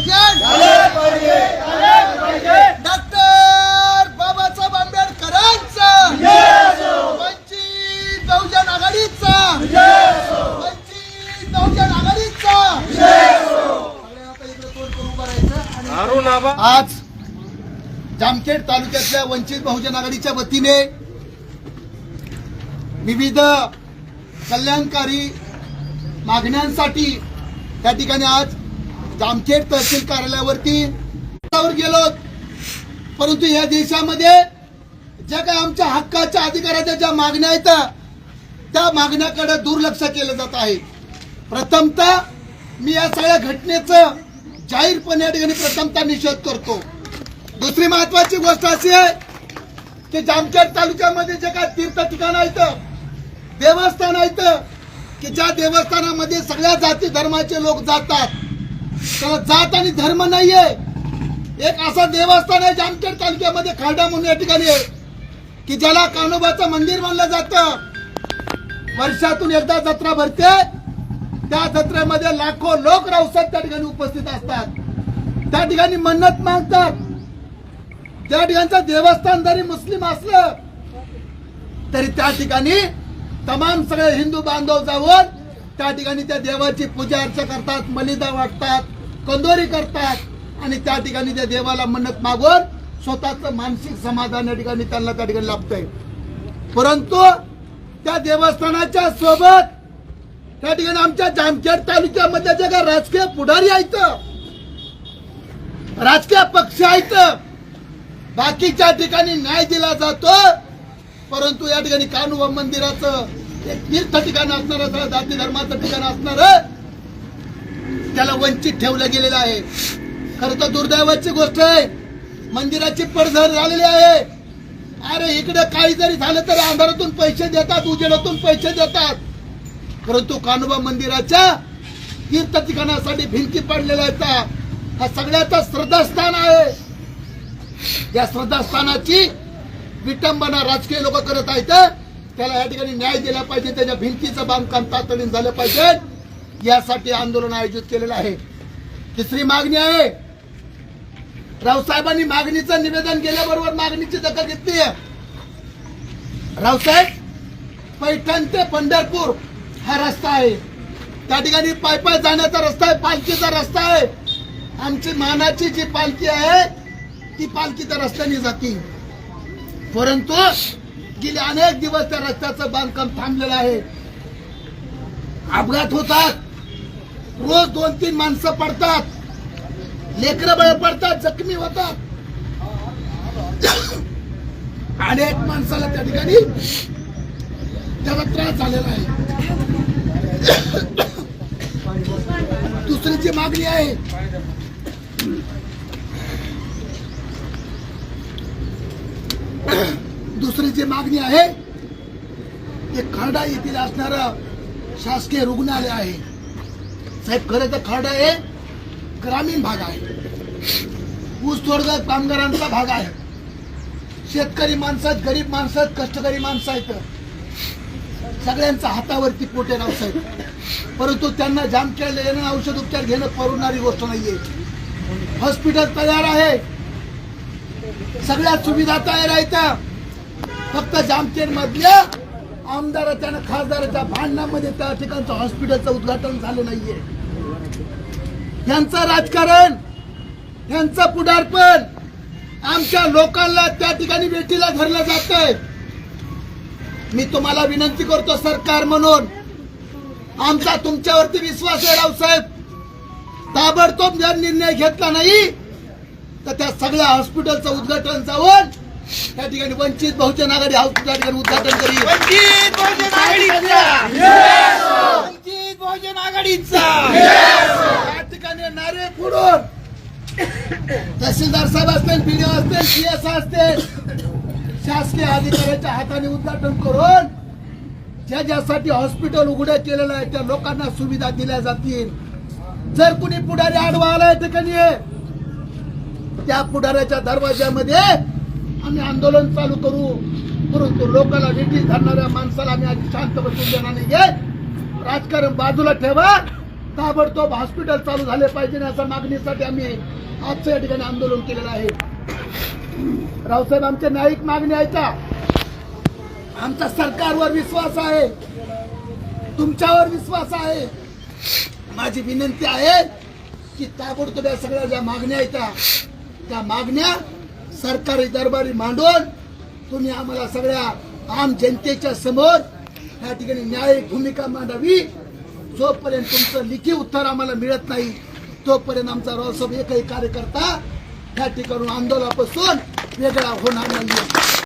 पाहिजे डॉक्टर बाबासाहेब आंबेडकरांचा वंचित बहुजन आघाडीचा वंचित बहुजन आघाडीचा आज जामखेड तालुक्यातल्या वंचित बहुजन आघाडीच्या वतीने विविध कल्याणकारी मागण्यांसाठी त्या ठिकाणी आज जामखेड तहसील कार्यालयावरती गेलो. परंतु या देशामध्ये ज्या काही आमच्या हक्काच्या अधिकाराच्या ज्या मागण्या आहेत त्या मागण्याकडे दुर्लक्ष केलं जात आहे. प्रथमतः मी या सगळ्या घटनेचं जाहीरपणे या ठिकाणी प्रथमतः निषेध करतो. दुसरी महत्वाची गोष्ट अशी आहे की जामखेड तालुक्यामध्ये जे काय तीर्थ ठिकाण आहेत देवस्थान आहेत की ज्या देवस्थानामध्ये सगळ्या जाती धर्माचे लोक जातात त्याला जात आणि धर्म नाहीये. एक असं देवस्थान आहे जामखेड तालुक्यामध्ये खारडा म्हणून या ठिकाणी आहे की ज्याला कानोबाचं मंदिर मानलं जातं. वर्षातून एकदा जत्रा भरते. त्या जत्रेमध्ये लाखो लोक रावसाहेब त्या ठिकाणी उपस्थित असतात. त्या ठिकाणी मन्नत मागतात. त्या ठिकाणचं देवस्थान जरी मुस्लिम असलं तरी त्या ठिकाणी तमाम सगळे हिंदू बांधव जाऊन त्या ठिकाणी त्या देवाची पूजा अर्चा करतात मलिदा वाटतात. कंदोरी करतात. आणि त्या ठिकाणी त्या देवाला मन्नत मागून स्वतःच मानसिक समाधान या ठिकाणी त्यांना त्या ठिकाणी लाभतंय. परंतु त्या देवस्थानाच्या सोबत त्या ठिकाणी आमच्या जामखेड तालुक्यामध्ये जे काही राजकीय पुढारी आहेत राजकीय पक्ष आहेत बाकीच्या ठिकाणी न्याय दिला जातो. परंतु या ठिकाणी कान्होबा मंदिराचं एक तीर्थ ठिकाण असणार जाती धर्माचं ठिकाण असणार. त्याला वंचित ठेवलं गेलेलं आहे. खरं तर दुर्दैवाची गोष्ट आहे. मंदिराची पडझड झालेली आहे. अरे इकडे काही जरी झालं तरी अंधारातून पैसे देतात उजेडातून पैसे देतात. परंतु कानोबा मंदिराच्या तीर्थ ठिकाणासाठी भिंती पडलेल्या आहेत. हा सगळ्याचा श्रद्धास्थान आहे. या श्रद्धास्थानाची विटंबना राजकीय लोक करत आहेत. त्याला या ठिकाणी न्याय दिला पाहिजे. त्याच्या भिंतीचं बांधकाम तातडीने झालं पाहिजे. यासाठी आंदोलन आयोजित केलेलं आहे. तिसरी मागणी आहे रावसाहेबांनी मागणीचं निवेदन केल्याबरोबर मागणीची दखल घेतली आहे. रावसाहेब पैठण ते पंढरपूर हा रस्ता आहे. त्या ठिकाणी पाय पाय जाण्याचा रस्ता आहे पालखीचा रस्ता आहे. आमची मानाची जी पालखी आहे ती पालखी त्या रस्त्याने जाते. परंतु गेले अनेक दिवस त्या रस्त्याचं बांधकाम थांबलेलं आहे. अपघात होतात. रोज दोन तीन माणसं पडतात. लेकरं बळ पडतात जखमी होतात. अनेक माणसाला त्या ठिकाणी त्याला त्रास झालेला आहे. दुसरीची मागणी आहे. दुसरीची मागणी आहे. ते खरडा येथील असणार शासकीय रुग्णालय आहे. साहेब खरं तर खरडा हे ग्रामीण भाग आहे. ऊस तोडगा कामगारांचा भाग आहे. शेतकरी माणसं आहेत गरीब माणसं आहेत कष्टकरी माणसं आहेत. सगळ्यांचा हातावरती पोटे साहेब परंतु त्यांना जाम येणं औषध उपचार घेणं परवडणारी गोष्ट नाहीये. हॉस्पिटल तयार आहे. सगळ्या सुविधा तयार आहेत. फक्त जामखेड मधल्या आमदाराच्या खासदाराच्या भांडणामध्ये त्या ठिकाणचं हॉस्पिटलचं उद्घाटन झालं नाहीये. यांचं राजकारण यांचं पुढारपण आमच्या लोकांना त्या ठिकाणी वेठीला धरलं जात मी तुम्हाला विनंती करतो सरकार म्हणून. आमचा तुमच्यावरती विश्वास आहे रावसाहेब ताबडतोब जर निर्णय घेतला नाही तर त्या सगळ्या हॉस्पिटलचं उद्घाटन जाऊन त्या ठिकाणी वंचित बहुजन आघाडी हॉस्पिटल ठिकाणी उद्घाटन करी वंचित बहुजन आघाडीचा. वंचित बहुजन आघाडीचा. त्या ठिकाणी फोडून तहसीलदार साहेब असतील पीडीओ असतील सीएस असतील शासकीय अधिकाऱ्याच्या हाताने उद्घाटन करून ज्या ज्यासाठी हॉस्पिटल उघडं केलेलं आहे त्या लोकांना सुविधा दिल्या जातील. जर कुणी पुढारी आडवा आलाय ठिकाणी त्या पुढाऱ्याच्या दरवाज्यामध्ये आम्ही आंदोलन चालू करू. परंतु लोकांना वेठी धरणाऱ्या माणसाला आम्ही आधी शांत बसून देणार नाही राजकारण बाजूला ठेवा. ताबडतोब हॉस्पिटल चालू झाले पाहिजे अशा मागणीसाठी आम्ही आजच्या या ठिकाणी आंदोलन केलेलं आहे. रावसाहेब आमच्या न्यायिक मागणी ऐका आमचा सरकारवर विश्वास आहे. तुमच्यावर विश्वास आहे. माझी विनंती आहे की ताबडतोब या सगळ्या ज्या मागण्या आहेत त्या- त्या मागण्या सरकारी दरबारी मांडून तुम्ही आम्हाला सगळ्या आम जनतेच्या समोर या ठिकाणी न्यायिक भूमिका मांडावी. जोपर्यंत तुमचं लिखी उत्तर आम्हाला मिळत नाही तोपर्यंत आमचा रावसाहेब एकही कार्यकर्ता त्या ठिकाणून आंदोलनापासून वेगळा होणार नाही